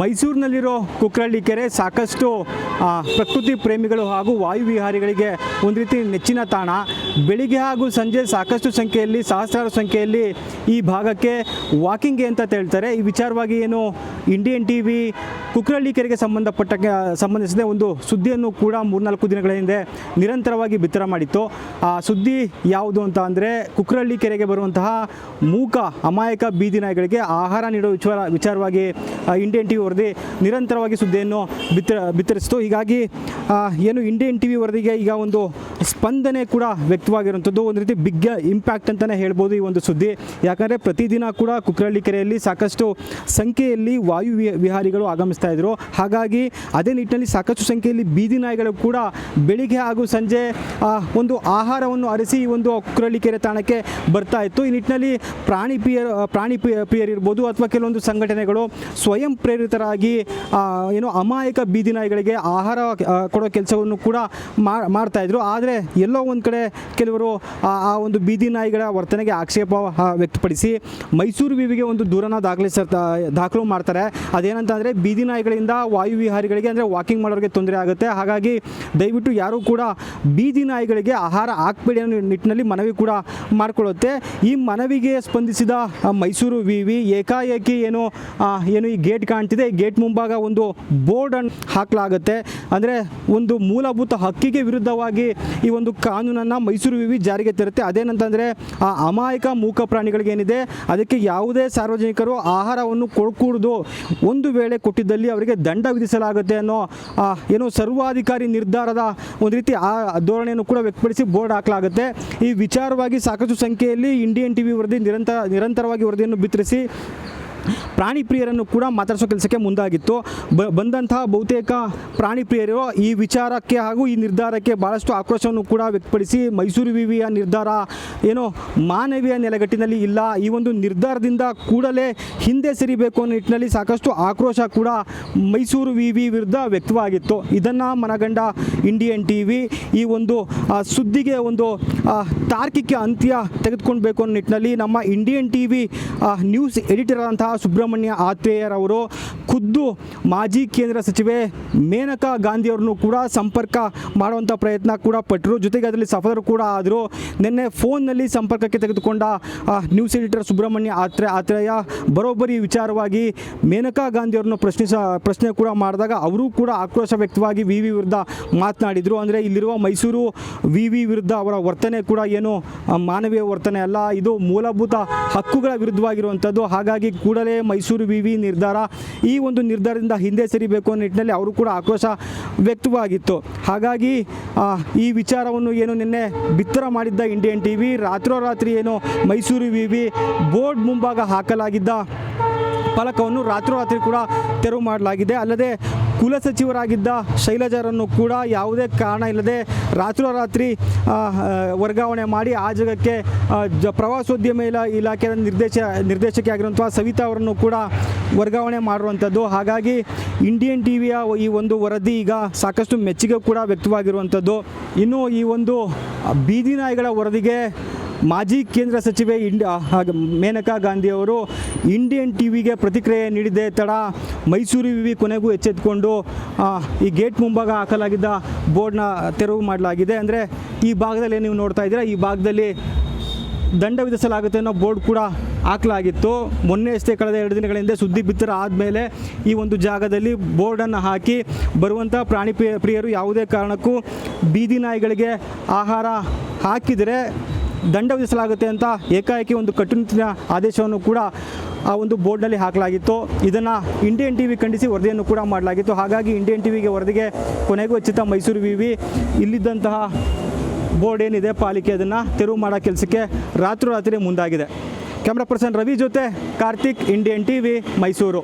ಮೈಸೂರಿನಲ್ಲಿರೋ ಕುಕ್ರಳ್ಳಿ ಕೆರೆ ಸಾಕಷ್ಟು ಪ್ರಕೃತಿ ಪ್ರೇಮಿಗಳು ಹಾಗೂ ವಾಯುವಿಹಾರಿಗಳಿಗೆ ಒಂದು ರೀತಿ ನೆಚ್ಚಿನ ತಾಣ. ಬೆಳಿಗ್ಗೆ ಹಾಗೂ ಸಂಜೆ ಸಾಕಷ್ಟು ಸಂಖ್ಯೆಯಲ್ಲಿ, ಸಹಸ್ರಾರು ಸಂಖ್ಯೆಯಲ್ಲಿ ಈ ಭಾಗಕ್ಕೆ ವಾಕಿಂಗ್ಗೆ ಅಂತ ಹೇಳ್ತಾರೆ ಈ ವಿಚಾರವಾಗಿ ಏನು ಇಂಡಿಯನ್ ಟಿ ವಿ ಕುಕ್ರಳ್ಳಿ ಕೆರೆಗೆ ಸಂಬಂಧಪಟ್ಟ ಸಂಬಂಧಿಸಿದ ಒಂದು ಸುದ್ದಿಯನ್ನು ಕೂಡ ಮೂರ್ನಾಲ್ಕು ದಿನಗಳ ಹಿಂದೆ ನಿರಂತರವಾಗಿ ಬಿತ್ತರ ಮಾಡಿತ್ತು. ಆ ಸುದ್ದಿ ಯಾವುದು ಅಂತ ಅಂದರೆ, ಕುಕ್ರಳ್ಳಿ ಕೆರೆಗೆ ಬರುವಂತಹ ಮೂಕ, ಅಮಾಯಕ ಬೀದಿ ನಾಯಿಗಳಿಗೆ ಆಹಾರ ನೀಡುವ ವಿಚಾರ, ವಿಚಾರವಾಗಿ ಇಂಡಿಯನ್ ಟಿ ವಿ ವರದಿ ನಿರಂತರವಾಗಿ ಸುದ್ದಿಯನ್ನು ಬಿತ್ತರ ಬಿತ್ತರಿಸಿತು. ಹೀಗಾಗಿ ಏನು ಇಂಡಿಯನ್ ಟಿ ವಿ ವರದಿಗೆ ಈಗ ಒಂದು ಸ್ಪಂದನೆ ಕೂಡ ವ್ಯಕ್ತವಾಗಿರುವಂಥದ್ದು. ಒಂದು ರೀತಿ ಬಿಗ್ ಇಂಪ್ಯಾಕ್ಟ್ ಅಂತಲೇ ಹೇಳ್ಬೋದು ಈ ಒಂದು ಸುದ್ದಿ. ಯಾಕಂದರೆ ಪ್ರತಿದಿನ ಕೂಡ ಕುಕ್ರಳ್ಳಿ ಕೆರೆಯಲ್ಲಿ ಸಾಕಷ್ಟು ಸಂಖ್ಯೆಯಲ್ಲಿ ವಾಯು ವಿಹಾರಿಗಳು ಆಗಮಿಸ್ತಾ ಇದ್ರು. ಹಾಗಾಗಿ ಅದೇ ನಿಟ್ಟಿನಲ್ಲಿ ಸಾಕಷ್ಟು ಸಂಖ್ಯೆಯಲ್ಲಿ ಬೀದಿ ನಾಯಿಗಳು ಕೂಡ ಬೆಳಿಗ್ಗೆ ಹಾಗೂ ಸಂಜೆ ಒಂದು ಆಹಾರವನ್ನು ಅರಿಸಿ ಈ ಒಂದು ಕುಕ್ರಳ್ಳಿ ಕೆರೆ ತಾಣಕ್ಕೆ ಬರ್ತಾ ಇತ್ತು. ಈ ನಿಟ್ಟಿನಲ್ಲಿ ಪ್ರಾಣಿ ಪ್ರಿಯರ್ ಪ್ರಾಣಿ ಪ್ರಿಯ- ಪ್ರಿಯರಿರ್ಬೋದು ಅಥವಾ ಕೆಲವೊಂದು ಸಂಘಟನೆಗಳು ಸ್ವಯಂ ಪ್ರೇರಿತರಾಗಿ ಏನು ಅಮಾಯಕ ಬೀದಿ ನಾಯಿಗಳಿಗೆ ಆಹಾರ ಕೊಡೋ ಕೆಲಸವನ್ನು ಕೂಡ ಮಾಡ್ತಾ ಇದ್ರು. ಆದರೆ ಎಲ್ಲೋ ಒಂದು ಕಡೆ ಕೆಲವರು ಆ ಒಂದು ಬೀದಿ ನಾಯಿಗಳ ವರ್ತನೆಗೆ ಆಕ್ಷೇಪ ವ್ಯಕ್ತಪಡಿಸಿ ಮೈಸೂರು ವಿವಿಗೆ ಒಂದು ದೂರನ ದಾಖಲಿಸ ದಾಖಲು ಮಾಡ್ತಾರೆ. ಅದೇನಂತ ಅಂದರೆ ಬೀದಿ ನಾಯಿಗಳಿಂದ ವಾಯು ವಿಹಾರಿಗಳಿಗೆ ಅಂದರೆ ವಾಕಿಂಗ್ ಮಾಡೋರಿಗೆ ತೊಂದರೆ ಆಗುತ್ತೆ. ಹಾಗಾಗಿ ದಯವಿಟ್ಟು ಯಾರೂ ಕೂಡ ಬೀದಿ ನಾಯಿಗಳಿಗೆ ಆಹಾರ ಹಾಕಬೇಡಿ ಅನ್ನೋ ನಿಟ್ಟಿನಲ್ಲಿ ಮನವಿ ಕೂಡ ಮಾಡಿಕೊಳ್ಳುತ್ತೆ. ಈ ಮನವಿಗೆ ಸ್ಪಂದಿಸಿದ ಮೈಸೂರು ವಿವಿ ಏಕಾಏಕಿ ಏನು ಏನು ಈ ಗೇಟ್ ಕಾಣ್ತಿದೆ. ಈ ಗೇಟ್ ಮುಂಭಾಗ ಒಂದು ಬೋರ್ಡನ್ನು ಹಾಕಲಾಗುತ್ತೆ. ಅಂದರೆ ಒಂದು ಮೂಲಭೂತ ಹಕ್ಕಿಗೆ ವಿರುದ್ಧವಾಗಿ ಈ ಒಂದು ಕಾನೂನನ್ನು ಮೈಸೂರು ವಿವಿ ಜಾರಿಗೆ ತರುತ್ತೆ. ಅದೇನಂತಂದರೆ, ಆ ಅಮಾಯಕ ಮೂಕ ಪ್ರಾಣಿಗಳಿಗೆ ಏನಿದೆ, ಅದಕ್ಕೆ ಯಾವುದೇ ಸಾರ್ವಜನಿಕರು ಆಹಾರವನ್ನು ಕೊಡ್ಕೂಡ್ದು ಒಂದು ವೇಳೆ ಕೊಟ್ಟಿದ್ದಲ್ಲಿ ಅವರಿಗೆ ದಂಡ ವಿಧಿಸಲಾಗುತ್ತೆ ಅನ್ನೋ ಏನೋ ಸರ್ವಾಧಿಕಾರಿ ನಿರ್ಧಾರದ ಒಂದು ರೀತಿ ಆ ಧೋರಣೆಯನ್ನು ಕೂಡ ವ್ಯಕ್ತಪಡಿಸಿ ಬೋರ್ಡ್ ಹಾಕಲಾಗುತ್ತೆ. ಈ ವಿಚಾರವಾಗಿ ಸಾಕಷ್ಟು ಸಂಖ್ಯೆಯಲ್ಲಿ ಇಂಡಿಯನ್ ಟಿವಿ ವರದಿ ನಿರಂತರ, ನಿರಂತರವಾಗಿ ವರದಿಯನ್ನು ಬಿತ್ತರಿಸಿ ಪ್ರಾಣಿ ಪ್ರಿಯರನ್ನು ಕೂಡ ಮಾತಾಡಿಸೋ ಕೆಲಸಕ್ಕೆ ಮುಂದಾಗಿತ್ತು. ಬಂದಂತಹ ಬಹುತೇಕ ಪ್ರಾಣಿ ಪ್ರಿಯರು ಈ ವಿಚಾರಕ್ಕೆ ಹಾಗೂ ಈ ನಿರ್ಧಾರಕ್ಕೆ ಭಾಳಷ್ಟು ಆಕ್ರೋಶವನ್ನು ಕೂಡ ವ್ಯಕ್ತಪಡಿಸಿ ಮೈಸೂರು ವಿವಿಯ ನಿರ್ಧಾರ ಏನೋ ಮಾನವೀಯ ನೆಲೆಗಟ್ಟಿನಲ್ಲಿ ಇಲ್ಲ. ಈ ಒಂದು ನಿರ್ಧಾರದಿಂದ ಕೂಡಲೇ ಹಿಂದೆ ಸರಿಬೇಕು ಅನ್ನೋ ನಿಟ್ಟಿನಲ್ಲಿ ಸಾಕಷ್ಟು ಆಕ್ರೋಶ ಕೂಡ ಮೈಸೂರು ವಿವಿ ವಿರುದ್ಧ ವ್ಯಕ್ತವಾಗಿತ್ತು. ಇದನ್ನು ಮನಗಂಡ ಇಂಡಿಯನ್ ಟಿ ವಿ ಈ ಒಂದು ಸುದ್ದಿಗೆ ಒಂದು ತಾರ್ಕಿಕ ಅಂತ್ಯ ತೆಗೆದುಕೊಳ್ಬೇಕು ಅನ್ನೋ ನಿಟ್ಟಿನಲ್ಲಿ ನಮ್ಮ Indian T V news editor ಆದಂತಹ ಸುಬ್ರಹ್ಮಣ್ಯ ಆತ್ರೇಯರವರು ಖುದ್ದು ಮಾಜಿ ಕೇಂದ್ರ ಸಚಿವೆ ಮೇನಕಾ ಗಾಂಧಿಯವ್ರನ್ನು ಕೂಡ ಸಂಪರ್ಕ ಮಾಡುವಂಥ ಪ್ರಯತ್ನ ಕೂಡ ಪಟ್ಟರು. ಜೊತೆಗೆ ಅದರಲ್ಲಿ ಸಫಲರು ಕೂಡ ಆದರು. ನಿನ್ನೆ ಫೋನ್ನಲ್ಲಿ ಸಂಪರ್ಕಕ್ಕೆ ತೆಗೆದುಕೊಂಡ ನ್ಯೂಸ್ ಎಡಿಟರ್ ಸುಬ್ರಹ್ಮಣ್ಯ ಆತ್ರೆ, ಆತ್ರೇಯ ಬರೋಬ್ಬರಿ ವಿಚಾರವಾಗಿ ಮೇನಕಾ ಗಾಂಧಿಯವ್ರನ್ನು ಪ್ರಶ್ನಿಸ, ಪ್ರಶ್ನೆ ಕೂಡ ಮಾಡಿದಾಗ ಅವರು ಕೂಡ ಆಕ್ರೋಶ ವ್ಯಕ್ತವಾಗಿ ವಿ ವಿ ವಿರುದ್ಧ ಮಾತನಾಡಿದರು. ಅಂದರೆ ಇಲ್ಲಿರುವ ಮೈಸೂರು ವಿ ವಿ ವಿರುದ್ಧ ಅವರ ವರ್ತನೆ ಕೂಡ ಏನು ಮಾನವೀಯ ವರ್ತನೆ ಅಲ್ಲ. ಇದು ಮೂಲಭೂತ ಹಕ್ಕುಗಳ ವಿರುದ್ಧವಾಗಿರುವಂಥದ್ದು. ಹಾಗಾಗಿ ಕೂಡಲೇ ಮೈಸೂರು ವಿವಿ ನಿರ್ಧಾರ ಈ ಒಂದು ನಿರ್ಧಾರದಿಂದ ಹಿಂದೆ ಸರಿಬೇಕು ಅನ್ನೋ ನಿಟ್ಟಿನಲ್ಲಿ ಅವರು ಕೂಡ ಆಕ್ರೋಶ ವ್ಯಕ್ತವಾಗಿತ್ತು. ಹಾಗಾಗಿ ಈ ವಿಚಾರವನ್ನು ಏನು ನಿನ್ನೆ ಬಿತ್ತರ ಮಾಡಿದ್ದ ಇಂಡಿಯನ್ ಟಿ ವಿ ರಾತ್ರೋರಾತ್ರಿ ಏನು ಮೈಸೂರು ವಿವಿ ಬೋರ್ಡ್ ಮುಂಭಾಗ ಹಾಕಲಾಗಿದ್ದ ಫಲಕವನ್ನು ರಾತ್ರೋರಾತ್ರಿ ಕೂಡ ತೆರವು ಮಾಡಲಾಗಿದೆ. ಅಲ್ಲದೆ ಕುಲಸಚಿವರಾಗಿದ್ದ ಶೈಲಜರನ್ನು ಕೂಡ ಯಾವುದೇ ಕಾರಣ ಇಲ್ಲದೆ ರಾತ್ರೋರಾತ್ರಿ ವರ್ಗಾವಣೆ ಮಾಡಿ ಆ ಜಾಗಕ್ಕೆ ಜ, ಪ್ರವಾಸೋದ್ಯಮ ಇಲಾ, ಇಲಾಖೆಯ ನಿರ್ದೇಶ ನಿರ್ದೇಶಕಿ ಆಗಿರುವಂಥ ಸವಿತಾ ಅವರನ್ನು ಕೂಡ ವರ್ಗಾವಣೆ ಮಾಡಿರುವಂಥದ್ದು ಹಾಗಾಗಿ ಇಂಡಿಯನ್ ಟಿ ವಿಯ ಈ ಒಂದು ವರದಿ ಈಗ ಸಾಕಷ್ಟು ಮೆಚ್ಚುಗೆ ಕೂಡ ವ್ಯಕ್ತವಾಗಿರುವಂಥದ್ದು. ಇನ್ನು ಈ ಒಂದು ಬೀದಿ ನಾಯಿಗಳ ವರದಿಗೆ ಮಾಜಿ ಕೇಂದ್ರ ಸಚಿವೆ ಇಂಡ ಮೇನಕಾ ಗಾಂಧಿಯವರು ಇಂಡಿಯನ್ ಟಿ ವಿಗೆ ಪ್ರತಿಕ್ರಿಯೆ ನೀಡಿದೆ ತಡ ಮೈಸೂರು ವಿವಿ ಕೊನೆಗೂ ಎಚ್ಚೆತ್ಕೊಂಡು ಈ ಗೇಟ್ ಮುಂಭಾಗ ಹಾಕಲಾಗಿದ್ದ ಬೋರ್ಡ್ನ ತೆರವು ಮಾಡಲಾಗಿದೆ. ಅಂದರೆ ಈ ಭಾಗದಲ್ಲಿ ನೀವು ನೋಡ್ತಾ ಇದ್ದೀರಾ, ಈ ಭಾಗದಲ್ಲಿ ದಂಡ ವಿಧಿಸಲಾಗುತ್ತೆ ಅನ್ನೋ ಬೋರ್ಡ್ ಕೂಡ ಹಾಕಲಾಗಿತ್ತು. ಮೊನ್ನೆ ಅಷ್ಟೇ ಕಳೆದ ಎರಡು ದಿನಗಳ ಹಿಂದೆ ಸುದ್ದಿ ಬಿತ್ತರ ಆದಮೇಲೆ ಈ ಒಂದು ಜಾಗದಲ್ಲಿ ಬೋರ್ಡನ್ನು ಹಾಕಿ ಬರುವಂಥ ಪ್ರಾಣಿ ಪ್ರಿಯ- ಪ್ರಿಯರು ಯಾವುದೇ ಕಾರಣಕ್ಕೂ ಬೀದಿ ನಾಯಿಗಳಿಗೆ ಆಹಾರ ಹಾಕಿದರೆ ದಂಡ ವಿಧಿಸಲಾಗುತ್ತೆ ಅಂತ ಏಕಾಏಕಿ ಒಂದು ಕಟ್ಟುನಿಟ್ಟಿನ ಆದೇಶವನ್ನು ಕೂಡ ಆ ಒಂದು ಬೋರ್ಡ್ನಲ್ಲಿ ಹಾಕಲಾಗಿತ್ತು. ಇದನ್ನು ಇಂಡಿಯನ್ ಟಿ ವಿ ಖಂಡಿಸಿ ವರದಿಯನ್ನು ಕೂಡ ಮಾಡಲಾಗಿತ್ತು. ಹಾಗಾಗಿ ಇಂಡಿಯನ್ ಟಿ ವಿಗೆ ವರದಿಗೆ ಕೊನೆಗೂ ಹೆಚ್ಚಿತ ಮೈಸೂರು ವಿ ವಿ ಇಲ್ಲಿದ್ದಂತಹ ಬೋರ್ಡ್ ಏನಿದೆ ಪಾಲಿಕೆ ಅದನ್ನು ತೆರವು ಮಾಡೋ ಕೆಲಸಕ್ಕೆ ರಾತ್ರೋರಾತ್ರಿ ಮುಂದಾಗಿದೆ. ಕ್ಯಾಮ್ರಾ ಪರ್ಸನ್ ರವಿ ಜೊತೆ Karthik, Indian T V Mysuru.